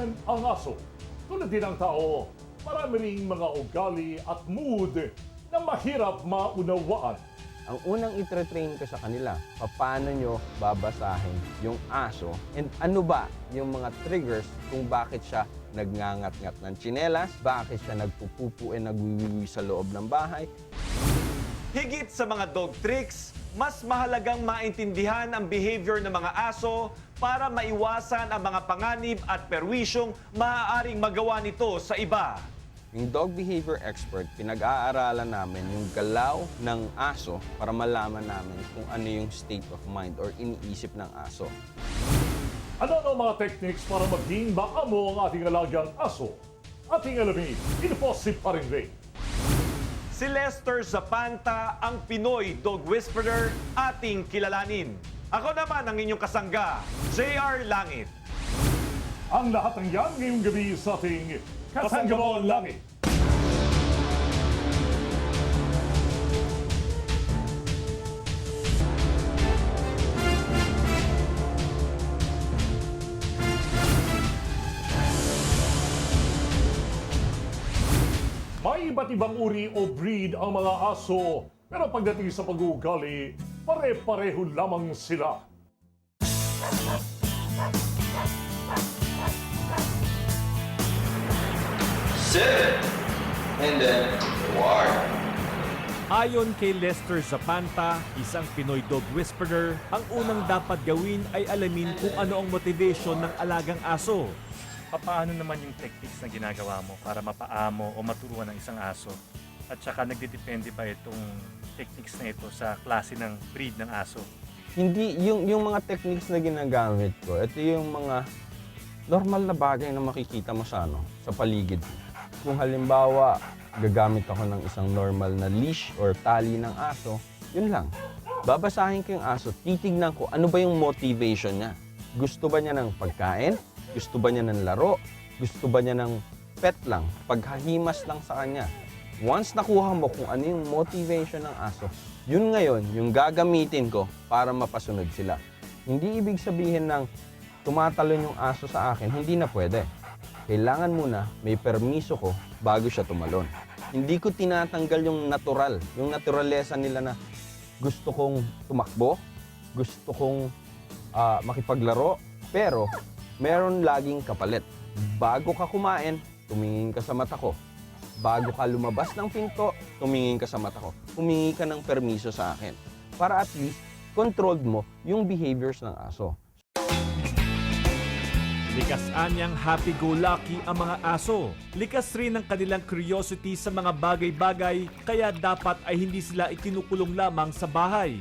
And ang aso, tulad din ng tao, marami ring mga ugali at mood na mahirap maunawaan. Ang unang itre-train ko sa kanila, paano nyo babasahin yung aso and ano ba yung mga triggers kung bakit siya nagngangat-ngat ng tsinelas, bakit siya nagpupupu and nagwiwiwi sa loob ng bahay. Higit sa mga dog tricks, mas mahalagang maintindihan ang behavior ng mga aso para maiwasan ang mga panganib at perwisyong maaaring magawa nito sa iba. Yung dog behavior expert, pinag-aaralan namin yung galaw ng aso para malaman namin kung ano yung state of mind or iniisip ng aso. Ano ang mga techniques para maging maamo ang ating alagang aso? Ating alamin, ito po si Paring Ray. Si Lester Zapanta, ang Pinoy Dog Whisperer, ating kilalanin. Ako naman ang inyong kasangga, JR Langit. Ang lahat ng yan ngayong gabi sa ating Kasanggabon Langit. May iba't ibang uri o breed ang mga aso, pero pagdating sa pag-uugali, pare-pareho lamang sila. sit, and then war. Ayon kay Lester Zapanta, isang Pinoy dog whisperer, ang unang dapat gawin ay alamin kung ano ang motivation ng alagang aso. paano naman yung techniques na ginagawa mo para mapaamo o maturuan ng isang aso? At saka nagdidepende ba itong techniques na ito sa klase ng breed ng aso? Hindi, yung, yung mga techniques na ginagamit ko, ito yung mga normal na bagay na makikita mo sa, ano, sa paligid. Kung halimbawa, gagamit ako ng isang normal na leash or tali ng aso, yun lang. Babasahin ko yung aso, titignan ko ano ba yung motivation niya. Gusto ba niya ng pagkain? Gusto ba niya ng laro? Gusto ba niya ng pet lang? Paghahimas lang sa kanya. Once nakuha mo kung ano yung motivation ng aso, yun ngayon yung gagamitin ko para mapasunod sila. Hindi ibig sabihin ng tumatalon yung aso sa akin, hindi na pwede. Kailangan muna may permiso ko bago siya tumalon. Hindi ko tinatanggal yung natural, yung naturalesa nila na gusto kong tumakbo, gusto kong ah, makipaglaro, pero meron laging kapalit. Bago ka kumain, tumingin ka sa mata ko. Bago ka lumabas ng pinto, tumingin ka sa mata ko. Humingi ka ng permiso sa akin. Para at least, controlled mo yung behaviors ng aso. Likas anyang happy-go-lucky ang mga aso. Likas rin ang kanilang curiosity sa mga bagay-bagay kaya dapat ay hindi sila ikinukulong lamang sa bahay.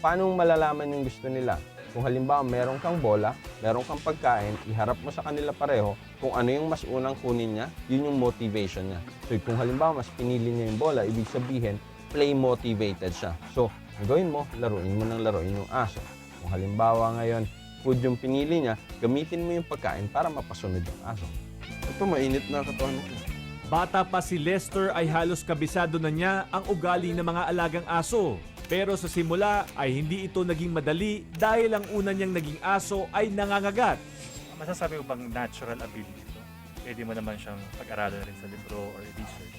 Paano malalaman yung gusto nila? Kung halimbawa meron kang bola, meron kang pagkain, iharap mo sa kanila pareho kung ano yung mas unang kunin niya, yun yung motivation niya. So kung halimbawa mas pinili niya yung bola, ibig sabihin, play motivated siya. So, ang gawin mo, laruin mo ng laruin yung aso. Kung halimbawa ngayon, food yung pinili niya, gamitin mo yung pagkain para mapasunod yung aso. Ito, mainit na katawan ko. Bata pa si Lester ay halos kabisado na niya ang ugali ng mga alagang aso. Pero sa simula ay hindi ito naging madali dahil ang una niyang naging aso ay nangangagat. Masasabi mo bang natural ability ito? Pwede mo naman siyang pag-aralan rin sa libro or research.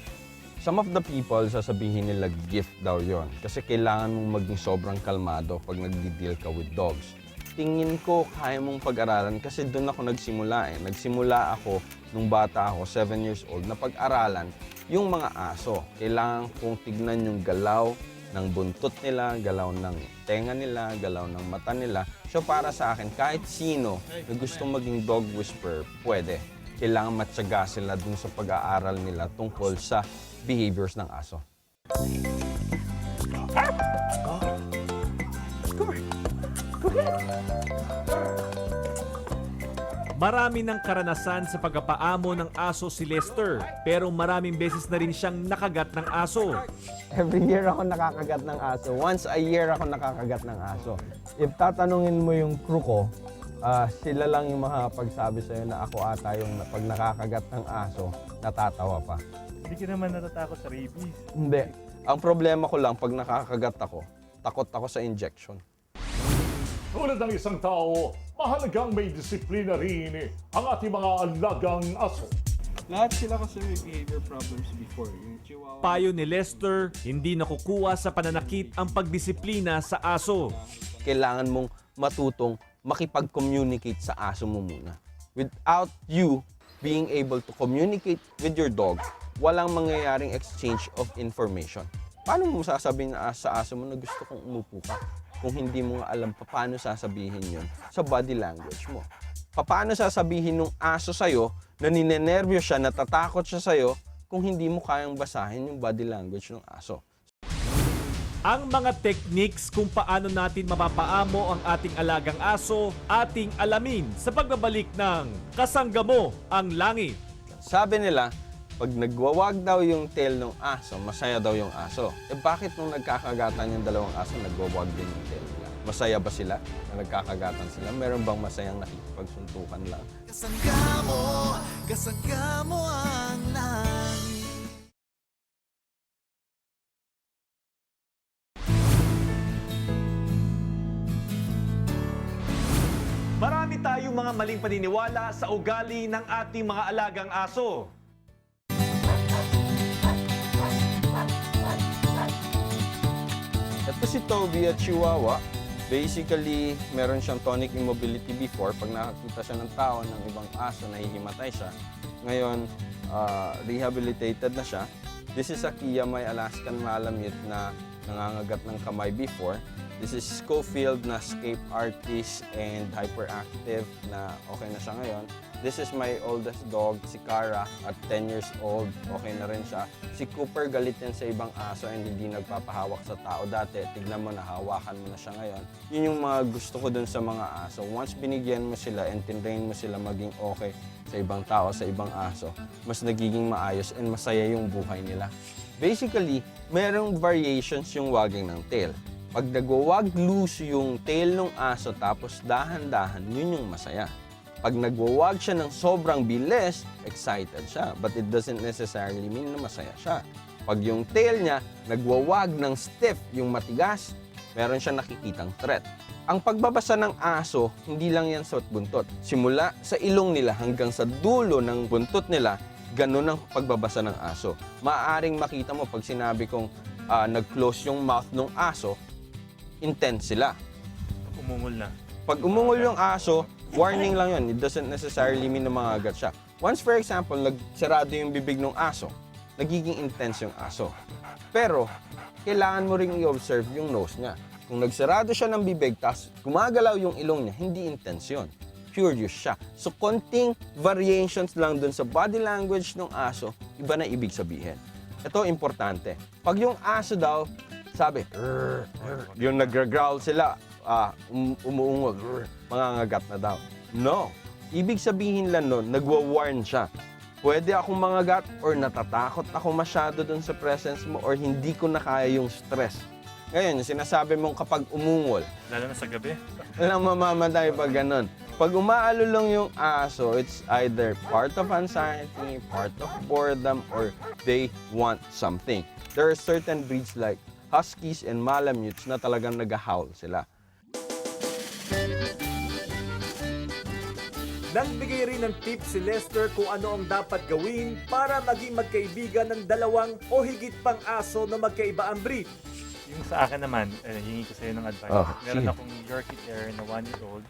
Some of the people, sasabihin nila gift daw yon Kasi kailangan mong maging sobrang kalmado pag nagdi-deal ka with dogs. Tingin ko kaya mong pag-aralan kasi doon ako nagsimula eh. Nagsimula ako nung bata ako, 7 years old, na pag-aralan yung mga aso. Kailangan kong tignan yung galaw ng buntot nila, galaw ng tenga nila, galaw ng mata nila. So para sa akin, kahit sino na gusto maging dog whisperer, pwede kailangan matyaga sila dun sa pag-aaral nila tungkol sa behaviors ng aso. Marami ng karanasan sa pagpapaamo ng aso si Lester, pero maraming beses na rin siyang nakagat ng aso. Every year ako nakakagat ng aso. Once a year ako nakakagat ng aso. If tatanungin mo yung crew ko, ah, sila lang yung makakapagsabi sa'yo na ako ata yung pag nakakagat ng aso, natatawa pa. Hindi ka naman natatakot sa rabies. Hindi. Ang problema ko lang, pag nakakagat ako, takot ako sa injection. Tulad ng isang tao, mahalagang may disiplina rin ang ating mga alagang aso. Lahat sila kasi may behavior problems before. Yung chihuahua. Payo ni Lester, hindi nakukuha sa pananakit ang pagdisiplina sa aso. kailangan mong matutong makipag-communicate sa aso mo muna. Without you being able to communicate with your dog, walang mangyayaring exchange of information. Paano mo sasabihin na sa aso mo na gusto kong umupo ka kung hindi mo nga alam pa paano sasabihin yon sa body language mo? Paano sasabihin ng aso sa'yo na ninenervyo siya, natatakot siya sa'yo kung hindi mo kayang basahin yung body language ng aso? Ang mga techniques kung paano natin mapapaamo ang ating alagang aso, ating alamin sa pagbabalik ng Kasangga mo ang Langit. Sabi nila, pag nagwawag daw yung tail ng aso, masaya daw yung aso. Eh bakit nung nagkakagatan yung dalawang aso, nagwawag din yung tail nila? Masaya ba sila na nagkakagatan sila? Meron bang masayang nakikipagsuntukan lang? Kasangga mo, kasangga mo ang langit Marami tayong mga maling paniniwala sa ugali ng ating mga alagang aso. Ito si Toby at Chihuahua. Basically, meron siyang tonic immobility before. Pag nakakita siya ng tao ng ibang aso, nahihimatay siya. Ngayon, ah, rehabilitated na siya. This is a Kia may Alaskan Malamute na nangangagat ng kamay before. This is Schofield na escape artist and hyperactive na okay na siya ngayon. This is my oldest dog, si Kara, at 10 years old. Okay na rin siya. Si Cooper galit yan sa ibang aso and hindi nagpapahawak sa tao dati. Tignan mo, nahawakan mo na siya ngayon. Yun yung mga gusto ko dun sa mga aso. Once binigyan mo sila and tinrain mo sila maging okay sa ibang tao, sa ibang aso, mas nagiging maayos and masaya yung buhay nila. Basically, merong variations yung wagging ng tail. Pag nagwawag loose yung tail ng aso tapos dahan-dahan, yun yung masaya. Pag nagwawag siya ng sobrang bilis, excited siya. But it doesn't necessarily mean na masaya siya. Pag yung tail niya nagwawag ng stiff, yung matigas, meron siya nakikitang threat. Ang pagbabasa ng aso, hindi lang yan sa buntot. Simula sa ilong nila hanggang sa dulo ng buntot nila, ganun ang pagbabasa ng aso. Maaaring makita mo pag sinabi kong ah, nag-close yung mouth ng aso, intense sila. Umungol na. Pag umungol yung aso, warning lang yun. It doesn't necessarily mean na mga agat siya. Once, for example, nagsarado yung bibig ng aso, nagiging intense yung aso. Pero, kailangan mo ring i-observe yung nose niya. Kung nagsarado siya ng bibig, tapos gumagalaw yung ilong niya, hindi intense yun. Curious siya. So, konting variations lang dun sa body language ng aso, iba na ibig sabihin. Ito, importante. Pag yung aso daw, sabi, "Rrr, rrr," yung nag-growl sila, ah, um, umuungol, "Rrr," mangangagat na daw. No. Ibig sabihin lang nun, nagwa-warn siya. Pwede akong mangagat or natatakot ako masyado dun sa presence mo or hindi ko na kaya yung stress. Ngayon, sinasabi mong kapag umungol, Lalo na sa gabi. Walang mamamatay pag ganun. Pag umaalulong yung aso, it's either part of anxiety, part of boredom, or they want something. There are certain breeds like Huskies and Malamutes na talagang nag-howl sila. Nagbigay rin ng tips si Lester kung ano ang dapat gawin para maging magkaibigan ng dalawang o higit pang aso na magkaiba ang breed. Yung sa akin naman, eh, hingi ko sa'yo ng advice. Oh, Meron sige. akong Yorkie Terrier na 1 year old,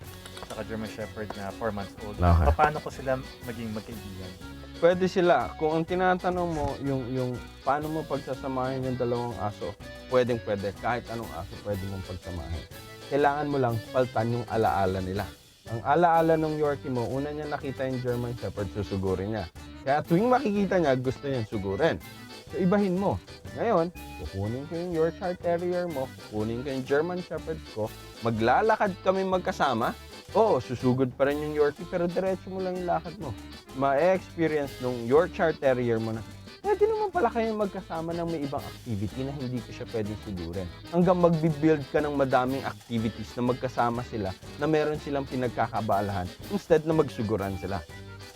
saka German Shepherd na 4 months old. Okay. Paano ko sila maging magkaibigan? Pwede sila. Kung ang tinatanong mo, yung, yung paano mo pagsasamahin yung dalawang aso, pwedeng pwede. Kahit anong aso, pwede mong pagsamahin. Kailangan mo lang paltan yung alaala nila. Ang alaala ng Yorkie mo, una niya nakita yung German Shepherd, susugurin niya. Kaya tuwing makikita niya, gusto niya sugurin. So, ibahin mo. Ngayon, kukunin ko yung Yorkshire Terrier mo, kukunin ko yung German Shepherd ko, maglalakad kami magkasama, Oo, susugod pa rin yung Yorkie, pero diretso mo lang yung lakad mo. Ma-experience nung Yorkshire Terrier mo na, pwede naman pala kayong magkasama ng may ibang activity na hindi ko siya pwedeng sugurin. Hanggang magbibuild ka ng madaming activities na magkasama sila na meron silang pinagkakabaalahan instead na magsuguran sila.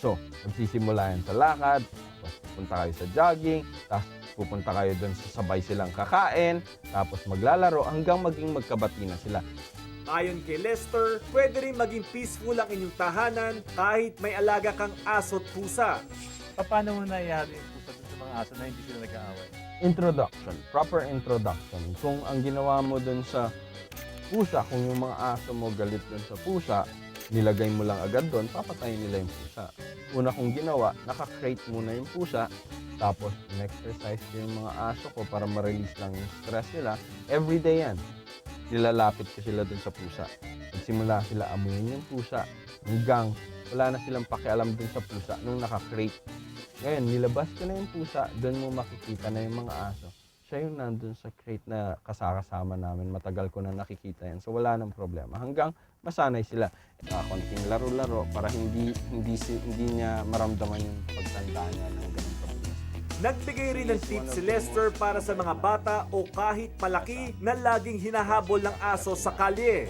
So, magsisimula yan sa lakad, tapos pupunta kayo sa jogging, tapos pupunta kayo doon sa sabay silang kakain, tapos maglalaro hanggang maging magkabati na sila. Ayon kay Lester, pwede rin maging peaceful ang inyong tahanan kahit may alaga kang aso at pusa. Paano mo na ihalo yung pusa sa mga aso na hindi sila nag-aaway? Introduction, proper introduction. Kung ang ginawa mo dun sa pusa, kung yung mga aso mo galit dun sa pusa, nilagay mo lang agad doon, papatayin nila yung pusa. Una kong ginawa, naka-crate muna yung pusa, tapos in-exercise ko yung mga aso ko para ma-release lang yung stress nila. Everyday yan. Nilalapit ko sila dun sa pusa. Nagsimula sila amuyin yung pusa hanggang wala na silang pakialam dun sa pusa nung naka-crate. Ngayon, nilabas ko na yung pusa, doon mo makikita na yung mga aso. Siya yung nandun sa crate na kasakasama namin. Matagal ko na nakikita yan. So wala nang problema. Hanggang masanay sila. Uh, konting laro-laro para hindi hindi si, hindi niya maramdaman yung pagtanda niya ng ganun kabilis. Nagbigay rin ng tips si Lester para sa mga bata o kahit palaki na laging hinahabol ng aso sa kalye.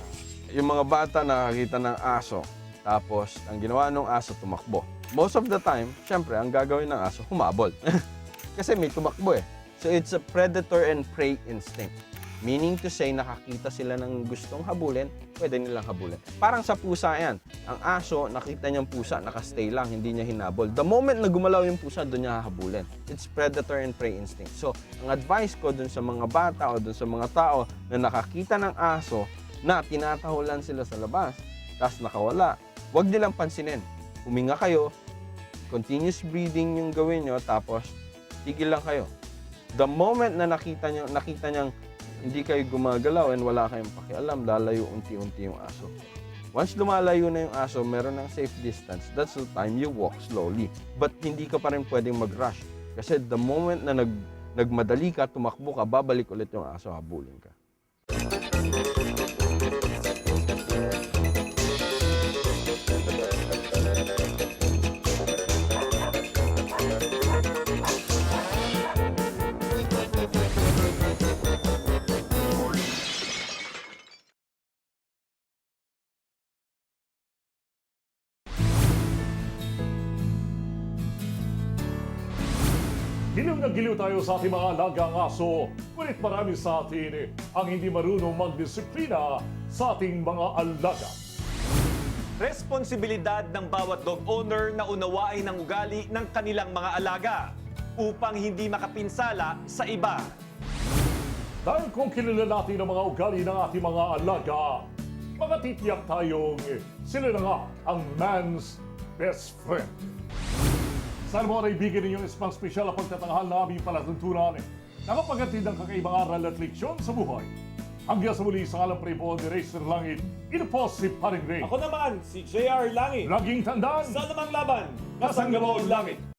Yung mga bata nakakita ng aso, tapos ang ginawa ng aso tumakbo. Most of the time, syempre, ang gagawin ng aso, humabol. Kasi may tumakbo eh. So it's a predator and prey instinct. Meaning to say, nakakita sila ng gustong habulin, pwede nilang habulin. Parang sa pusa yan. Ang aso, nakita niyang pusa, nakastay lang, hindi niya hinabol. The moment na gumalaw yung pusa, doon niya hahabulin. It's predator and prey instinct. So, ang advice ko dun sa mga bata o dun sa mga tao na nakakita ng aso na tinatahulan sila sa labas, tapos nakawala, huwag nilang pansinin. Huminga kayo, continuous breathing yung gawin nyo, tapos tigil lang kayo. The moment na nakita nyo, nakita niyang hindi kayo gumagalaw and wala kayong pakialam, lalayo unti-unti yung aso. Once lumalayo na yung aso, meron ng safe distance, that's the time you walk slowly. But hindi ka pa rin pwedeng mag-rush. Kasi the moment na nag, nagmadali ka, tumakbo ka, babalik ulit yung aso, habulin ka. Giliw na giliw tayo sa ating mga alagang aso. Ngunit marami sa atin eh, ang hindi marunong magdisiplina sa ating mga alaga. Responsibilidad ng bawat dog owner na unawain ang ugali ng kanilang mga alaga upang hindi makapinsala sa iba. Dahil kung kilala natin ang mga ugali ng ating mga alaga, makatitiyak tayong eh, sila na nga ang man's best friend. Sana mo naibigan ninyong isang spesyal na pagtatanghal na aming palatuntunan eh. Nakapagatid ng kakaibang aral at leksyon sa buhay. Hanggang sa muli sa ngalang prebo ni Racer Langit, ino po si Paring Ray. naman, si JR Langit. Laging tandaan, namang laban, kasanggawa ang langit.